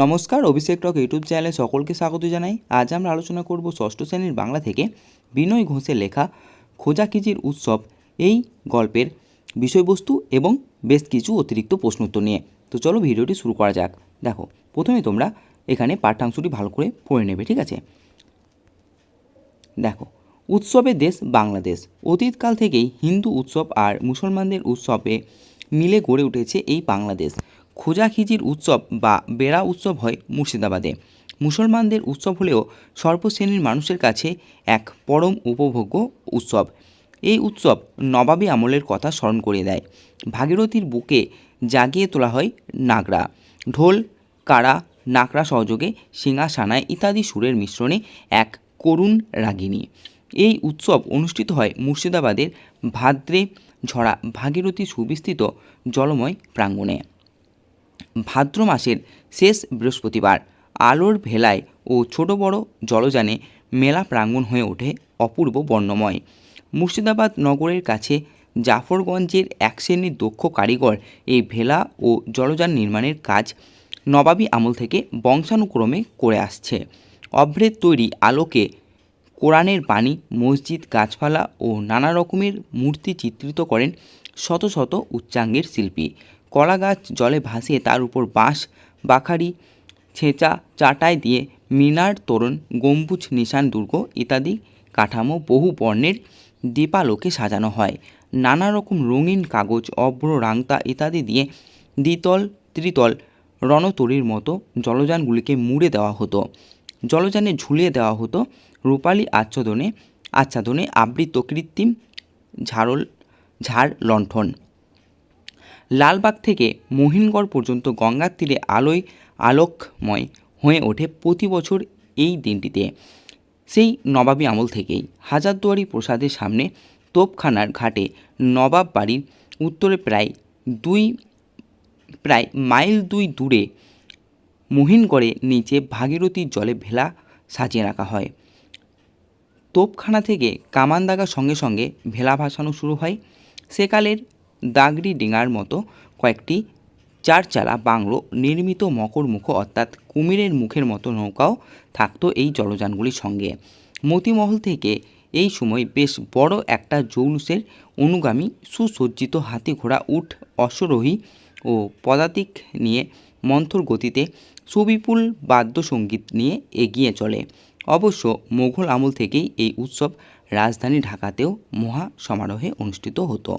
নমস্কার, অভিষেক টক ইউটিউব চ্যানেলে সকলকে স্বাগত জানাই। আজ আমরা আলোচনা করব ষষ্ঠ শ্রেণির বাংলা থেকে বিনয় ঘোষের লেখা খোঁজাখিচির উৎসব। এই গল্পের বিষয়বস্তু এবং বেশ কিছু অতিরিক্ত প্রশ্নোত্তর নিয়ে। তো চলো ভিডিওটি শুরু করা যাক। দেখো, প্রথমে তোমরা এখানে পাঠ্যাংশটি ভালো করে পড়ে নেবে, ঠিক আছে? দেখো উৎসবের দেশ বাংলাদেশ। অতীতকাল থেকেই হিন্দু উৎসব আর মুসলমানদের উৎসবে মিলে গড়ে উঠেছে এই বাংলাদেশ। খোঁজাখিচির উৎসব বা বেড়া উৎসব হয় মুর্শিদাবাদে। মুসলমানদের উৎসব হলেও সর্বশ্রেণীর মানুষের কাছে এক পরম উপভোগ্য উৎসব। এই উৎসব নবাবী আমলের কথা স্মরণ করিয়ে দেয়। ভাগীরথীর বুকে জাগিয়ে তোলা হয় নাগরা। ঢোল কারা নাকড়া সহযোগে সিঙা সানায় ইত্যাদি সুরের মিশ্রণে এক করুণ রাগিনী। এই উৎসব অনুষ্ঠিত হয় মুর্শিদাবাদের ভাদ্রে ঝরা ভাগীরথী সুবিস্তৃত জলময় প্রাঙ্গণে। ভাদ্র মাসের শেষ বৃহস্পতিবার। আলোর ভেলায় ও ছোট বড় জলযানে মেলা প্রাঙ্গণ হয়ে ওঠে অপূর্ব বর্ণময়। মুর্শিদাবাদ নগরের কাছে জাফরগঞ্জের এক শ্রেণির দক্ষ কারিগর এই ভেলা ও জলযান নির্মাণের কাজ নবাবী আমল থেকে বংশানুক্রমে করে আসছে। অভ্রের তৈরি আলোকে কোরআনের বাণী, মসজিদ, গাছপালা ও নানা রকমের মূর্তি চিত্রিত করেন শত শত উচ্চাঙ্গের শিল্পী। কলা গাছ জলে ভাসিয়ে তার উপর বাঁশ, বাখারি, ছেঁচা, চাটাই দিয়ে মিনার তোরণ, গম্বুজ, নিশান দুর্গ ইত্যাদি কাঠামো বহু বর্ণের দীপালোকে সাজানো হয়। নানা রকম রঙিন কাগজ, অভ্র রাংতা ইত্যাদি দিয়ে দ্বিতল, ত্রিতল রণতরীর মতো জলযানগুলিকে মুড়ে দেওয়া হতো। জলযানে ঝুলিয়ে দেওয়া হতো রূপালী আচ্ছাদনে আচ্ছাদনে আবৃত কৃত্রিম ঝাড়ল ঝাড় লণ্ঠন। লালবাগ থেকে মহিনগড় পর্যন্ত গঙ্গার তীরে আলোয় আলোকময় হয়ে ওঠে প্রতি বছর এই দিনটিতে। সেই নবাবী আমল থেকেই হাজারদুয়ারি প্রসাদের সামনে তোপখানার ঘাটে নবাব বাড়ির উত্তরে প্রায় দুই, প্রায় মাইল দুই দূরে মহিনগড়ে নিচে ভাগীরথীর জলে ভেলা সাজিয়ে রাখা হয়। তোপখানা থেকে কামান দাগার সঙ্গে সঙ্গে ভেলা ভাসানো শুরু হয়। সেকালের দাগড়ি ডিঙার মতো কয়েকটি চারচালা বাংলো নির্মিত মকরমুখ অর্থাৎ কুমিরের মুখের মতো নৌকাও থাকতো এই জলযানগুলির সঙ্গে। মতিমহল থেকে এই সময় বেশ বড় একটা জৌলুসের অনুগামী সুসজ্জিত হাতি ঘোড়া উঠ, অশ্বরোহী ও পদাতিক নিয়ে মন্থর গতিতে সুবিপুল বাদ্যসঙ্গীত নিয়ে এগিয়ে চলে। অবশ্য মোঘল আমল থেকেই এই উৎসব রাজধানী ঢাকাতেও মহা সমারোহে অনুষ্ঠিত হতো।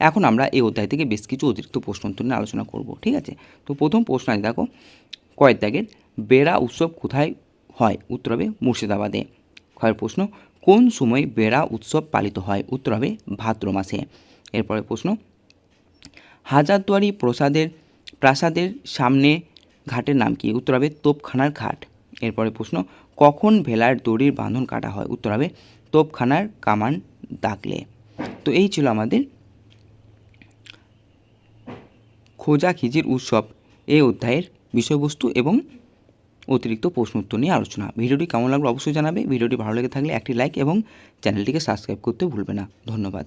এখন আমরা এই অধ্যায় থেকে বেশ কিছু অতিরিক্ত প্রশ্ন উত্তর নিয়ে আলোচনা করব, ঠিক আছে? তো প্রথম প্রশ্ন আছে, দেখো, কয়েক দাগের, বেড়া উৎসব কোথায় হয়? উত্তর হবে মুর্শিদাবাদে। ক্ষয়ের প্রশ্ন, কোন সময় বেড়া উৎসব পালিত হয়? উত্তর হবে ভাদ্র মাসে। এরপরে প্রশ্ন, হাজারদুয়ারি প্রসাদের, প্রাসাদের সামনে ঘাটের নাম কি? উত্তর হবে তোপখানার ঘাট। এরপরে প্রশ্ন, কখন ভেলার দড়ির বাঁধন কাটা হয়? উত্তর হবে তোপখানার কামান দাগলে। তো এই ছিল আমাদের খোঁজা খিজির উৎসব। এই অধ্যায়ের বিষয়বস্তু এবং অতিরিক্ত প্রশ্ন উত্তর নিয়ে আলোচনা। ভিডিওটি কেমন লাগল অবশ্যই জানাবে। ভিডিওটি ভালো লেগে থাকলে একটি লাইক এবং চ্যানেলটিকে সাবস্ক্রাইব করতে ভুলবে না। ধন্যবাদ।